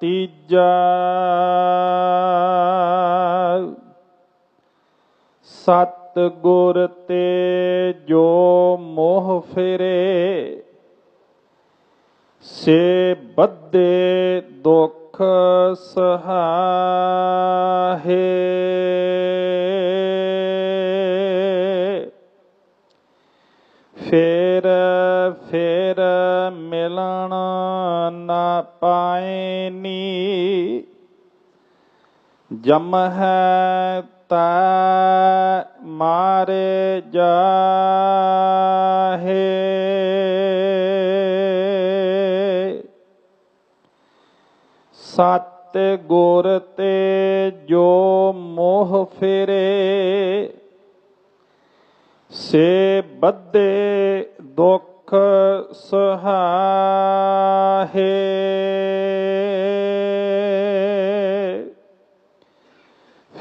ਤੀਜਾ ਸਤ ਗੁਰ ਤੇ ਜੋ ਮੋਹ ਫਿਰੇ ਸੇ ਬੱਧੇ ਦੁਖ ਸਹਾਹੇ ਫੇਰ ਫੇਰ ਮਿਲਣ ਨਾ ਪਾਇਨੀ ਜਮ ਹੈ ਤਾ ਮਾਰੇ ਜਾਹੇ। ਸਤ ਗੁਰ ਤੇ ਜੋ ਮੋਹ ਫਿਰੇ, ਸੇ ਬੱਧੇ ਦੁਖ ਸਹਾਹੇ।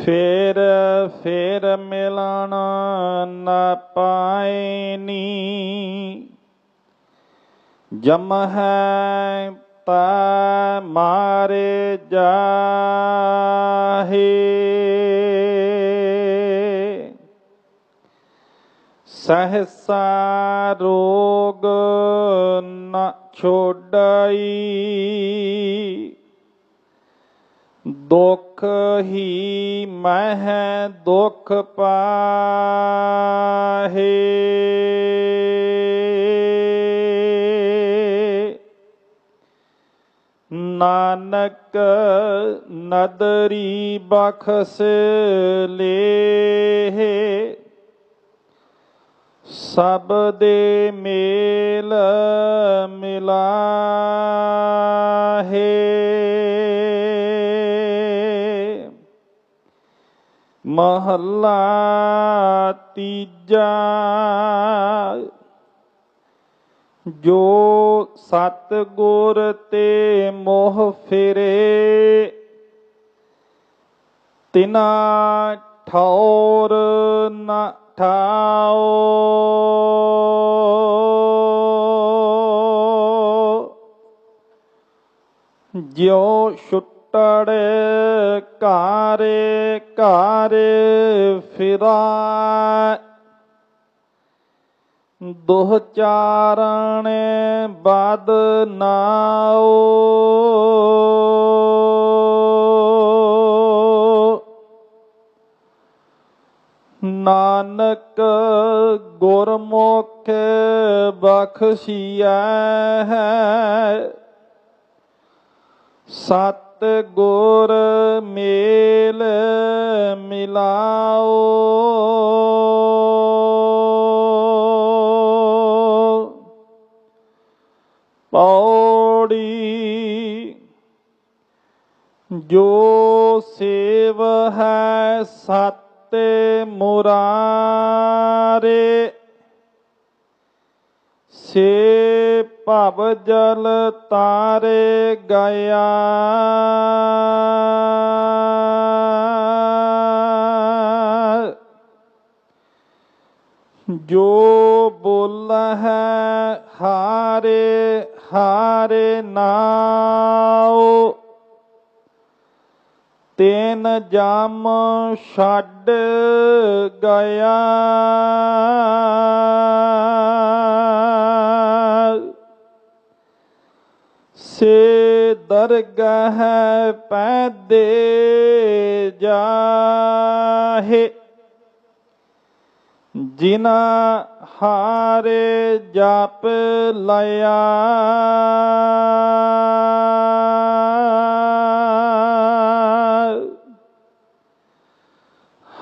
ਫੇਰ ਫੇਰ ਮਿਲਣ ਨਾ ਪਾਇਨੀ ਜਮ ਹੈ ਤਾ ਮਾਰੇ ਜਾਹੇ। ਸਹਸਾ ਰੋਗ ਨ ਛੋੜਈ ਦੁਖ ਹੀ ਮਹਿ ਦੁਖ ਪਾਹੇ ਨਾਨਕ ਨਦਰੀ ਬਖਸ ਲੇ ਸਭ ਦੇ ਮੇਲ ਮਿਲਾਹੇ। ਮਹੱਲਾ ਤੀਜਾ, ਜੋ ਸਤ ਗੁਰ ਤੇ ਮੋਹ ਫਿਰੇ, ਤਿਨਾ ਠੌਰ ਨ ਠਾਓ। ਜਿਉ ਛੁੱਟੜ ਘਾਰੇ ਘਾਰ ਫਿਰਾ ਦੁਹ ਚਾਰਣ ਬਦ ਨਾਓ ਨਾਨਕ ਗੁਰਮੁਖ ਬਖਸ਼ੀਐ। ਹੈ ਸਤ ਗੁਰ ਮੇਲ ਮਿਲਾਓ। ਪੌੜੀ ਜੋ ਸੇਵ ਹੈ ਸਤ ਮੁਰਾਰੇ ਸੇ ਭਵ ਜਲ ਤਾਰੇ ਗਿਆ ਜੋ ਬੋਲ ਹੈ ਹਾਰੇ ਹਾਰੇ ਨਾਉ। ਤੈਨ ਜਮ ਛੱਡ ਗਿਆ ਸੇ ਦਰਗਹ ਪੈਦੇ ਜਾਹੇ। ਜਿਨਾ ਹਾਰੇ ਜਪ ਲਿਆ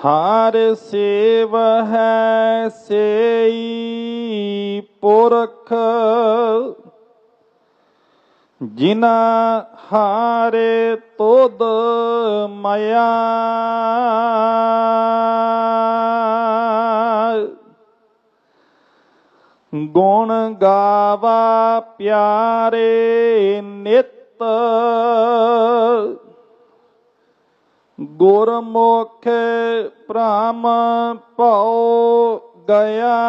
ਹਾਰ ਸੇਵ ਹੈ ਸੇਈ ਪੁਰਖ। ਜਿਨਾ ਹਾਰੇ ਤੋਦ ਮਾਇਆ। ਗੁਣ ਗਾਵਾ ਪਿਆਰੇ ਨਿਤ। ਗੁਰਮੁਖ ਭ੍ਰਮ ਭਉ ਗਿਆ।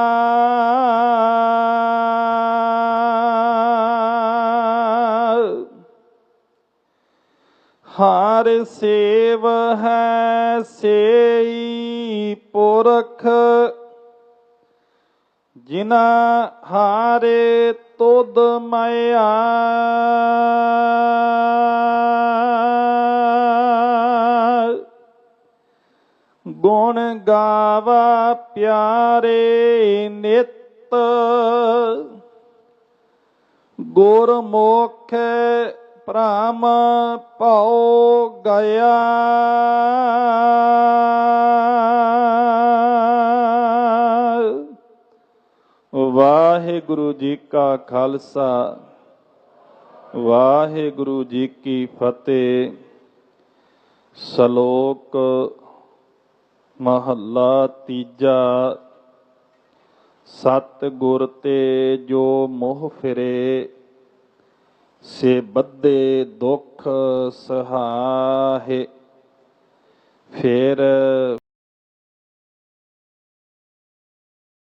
ਹਰ ਸੇਵ ਹੈ ਸੇਈ ਪੁਰਖ। ਜਿਨਾ ਹਾਰੇ ਤੁਧ ਮਾਇਆ। ਗੁਣ ਗਾਵਾ ਪਿਆਰੇ ਨਿਤ। ਗੁਰਮੁਖ ਭ੍ਰਮ ਭਉ ਗਿਆ। ਵਾਹਿਗੁਰੂ ਜੀ ਕਾ ਖਾਲਸਾ, ਵਾਹਿਗੁਰੂ ਜੀ ਕੀ ਫਤਿਹ। ਸ਼ਲੋਕ ਮਹੱਲਾ ਤੀਜਾ ਸਤ ਗੁਰ ਤੇ ਜੋ ਮੋਹ ਫਿਰੇ ਸੇ ਬੱਧੇ ਦੁਖ ਸਹਾਹੇ ਫੇਰ